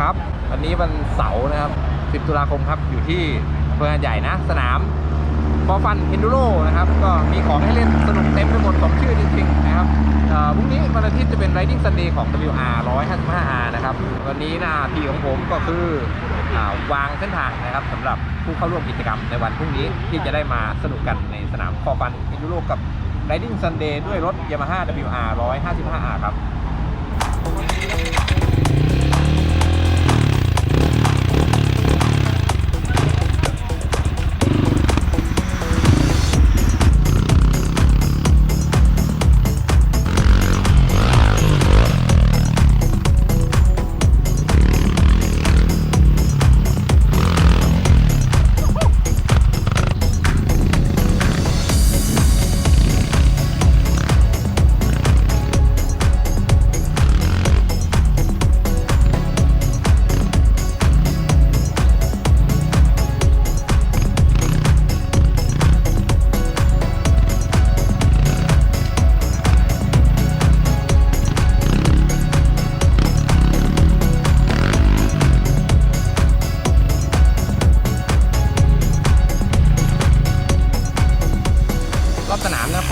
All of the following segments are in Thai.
ครับ วันนี้วันเสาร์นะครับ 10 ตุลาคมครับ อยู่ที่อำเภอหาดใหญ่นะ สนามฟอฟันเอนดูโรนะครับ ก็มีของให้เล่นสนุกเต็มไปหมดสมชื่อจริงๆนะครับพรุ่งนี้วันอาทิตย์จะเป็น Riding Sunday ของ WR 155R นะครับ วันนี้หน้าที่ของผมก็คืออวางเส้นทางนะครับสำหรับผู้เข้าร่วมกิจกรรมในวันพรุ่งนี้ที่จะได้มาสนุกกันในสนามฟอฟันเอนดูโรกับ Riding Sunday ด้วยรถ Yamaha WR 155R ครับ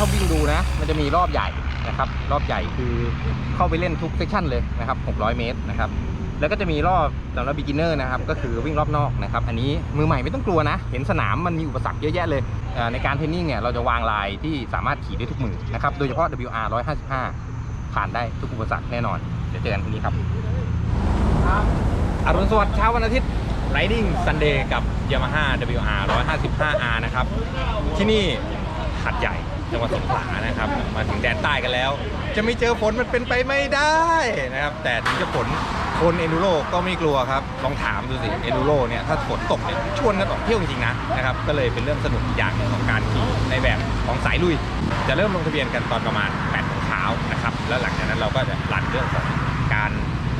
ถ้าวิ่งดูนะ มันจะมีรอบใหญ่นะครับ รอบใหญ่คือเข้าไปเล่นทุกเซสชั่นเลยนะครับ 600 เมตรนะครับแล้วก็จะมีรอบสำหรับ beginner นะครับก็คือวิ่งรอบนอกนะครับอันนี้มือใหม่ไม่ต้องกลัวนะ เห็นสนามมันมีอุปสรรคเยอะแยะเลย ในการเทรนนิ่งเนี่ยเราจะวางลายที่สามารถขี่ได้ทุกมือนะครับโดยเฉพาะ WR 155 ผ่านได้ทุกอุปสรรคแน่นอน เดี๋ยวเจอกันพรุ่งนี้ครับอรุณสวัสดิ์เช้าวันอาทิตย์ Riding Sunday กับ Yamaha WR 155R นะครับที่นี่หัดใหญ่ จังหวัดสงขลานะครับมาถึงแดนใต้กันแล้ว จะไม่เจอฝนมันเป็นไปไม่ได้นะครับ แต่ถึงจะฝนคนเอนดูโรก็ไม่กลัวครับ ลองถามดูสิเอนดูโรเนี่ยถ้าฝนตกเนี่ยชวนกันออกเที่ยวจริงๆนะนะครับก็เลยเป็นเรื่องสนุกอีกอย่างหนึ่งของการขี่ในแบบของสายลุย จะเริ่มลงทะเบียนกันตอนประมาณ8โมงเช้านะครับแล้วหลังจากนั้นเราก็จะรันเรื่องของการ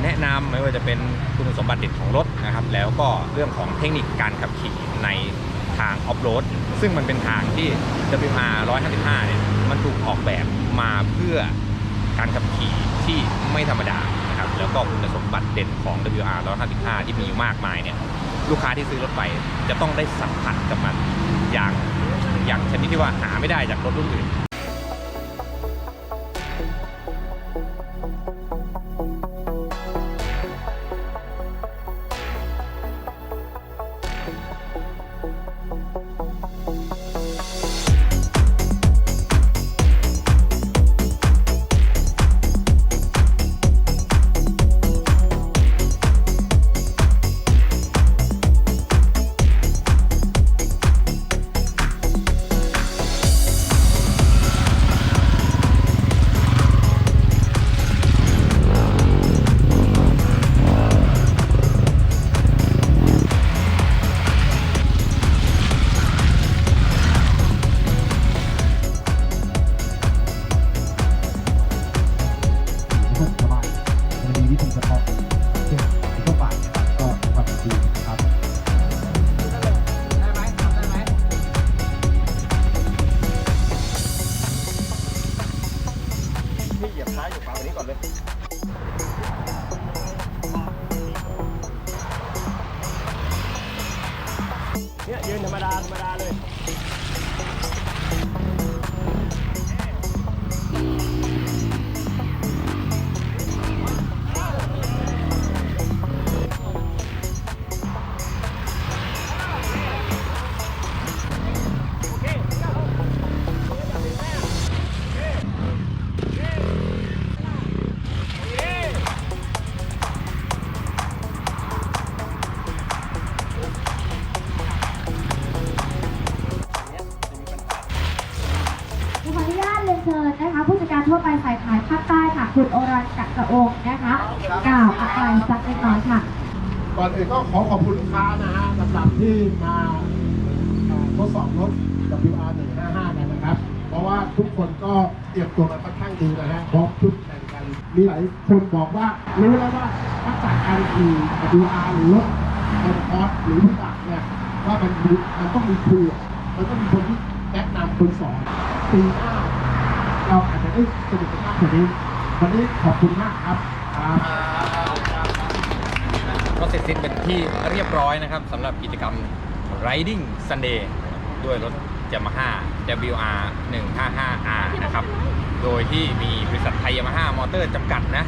แนะนำไม่ว่าจะเป็นคุณสมบัติเด่นของรถนะครับแล้วก็เรื่องของเทคนิคการขับขี่ใน ทางออฟโรดซึ่งมันเป็นทางที่ WR 155เนี่ยมันถูกออกแบบมาเพื่อการขับขี่ที่ไม่ธรรมดานะครับแล้วก็คุณสมบัติเด่นของ WR 155ที่มีมากมายเนี่ยลูกค้าที่ซื้อรถไปจะต้องได้สัมผัสกับมันอย่างอย่างชนิดที่ว่าหาไม่ได้จากรถรุ่นอื่น เนี่ยยืนธรรมดาธรรมดาเลย เชิญนะคะ ผู้จัดการทั่วไปสายขายภาคใต้ค่ะ คุณโอรันกักกะองนะคะกล่าวอะไรสักเล็กน้อยค่ะ ก่อนอื่นก็ขอขอบคุณลูกค้านะฮะสำหรับที่มาทดสอบรถ WR 155กันนะครับ เพราะว่าทุกคนก็เตรียมตัวมาค่อนข้างดีนะฮะพร้อมชุดแข่งกัน มีหลายคนบอกว่ารู้แล้วว่าทักษะการขี่ WR หรือรถคอนคอร์สหรือพิบักเนี่ยว่ามันมีมันต้องมีครูมันต้องมีคนที่แนะนำคนสอนปีหน้า เราอาจจะได้สนุกกันมากกว่านี้วันนี้ขอบคุณมากครับครับก็เสร็จสิ้นเป็นที่เรียบร้อยนะครับสำหรับกิจกรรม Riding Sunday ด้วยรถ Yamaha WR 155R นะครับ โดยที่มีบริษัทไทย Yamaha มอเตอร์จำกัดนะ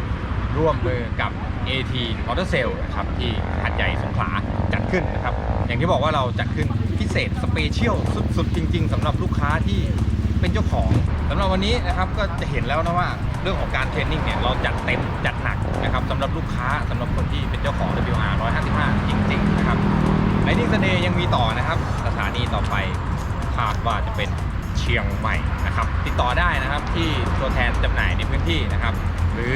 ร่วมมือกับ AT Motor Sale นะครับ ที่หัดใหญ่สงขลาจัดขึ้นนะครับ อย่างที่บอกว่าเราจัดขึ้นพิเศษสเปเชียลสุดๆ จริง ๆสำหรับลูกค้าที่ เป็นเจ้าของสำหรับวันนี้นะครับก็จะเห็นแล้วนะว่าเรื่องของการเทรนนิ่งเนี่ยเราจัดเต็มจัดหนักนะครับสำหรับลูกค้าสำหรับคนที่เป็นเจ้าของ WR 155 จริงๆนะครับไ i นิ่ง n เ a y ยังมีต่อนะครับ สถานีต่อไปคาดว่าจะเป็นเชียงใหม่นะครับ ติดต่อได้นะครับที่ตัวแทนจำหน่ายในพื้นที่นะครับ หรือ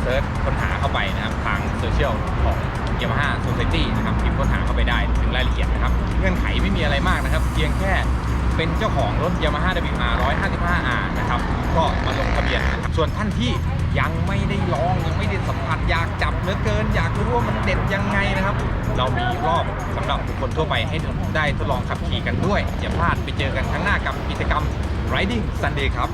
เซิร์ชค้นหาเข้าไปนะครับทางโซเชียลของ Yamaha Society นะครับพิมพ์ค้นหาเข้าไปได้ถึงรายละเอียดนะครับ เงื่อนไขไม่มีอะไรมากนะครับ เพียงแค่ เป็นเจ้าของรถ Yamaha WR 155R นะครับ ก็มาลงทะเบียน ส่วนท่านที่ยังไม่ได้ลองยังไม่ได้สัมผัสอยากจับเหลือเกิน อยากรู้ว่ามันเด็ดยังไงนะครับ เรามีรอบสำหรับบุคคลทั่วไปให้ได้ทดลองขับขี่กันด้วย อย่าพลาดไปเจอกันครั้งหน้ากับกิจกรรม Riding Sunday ครับ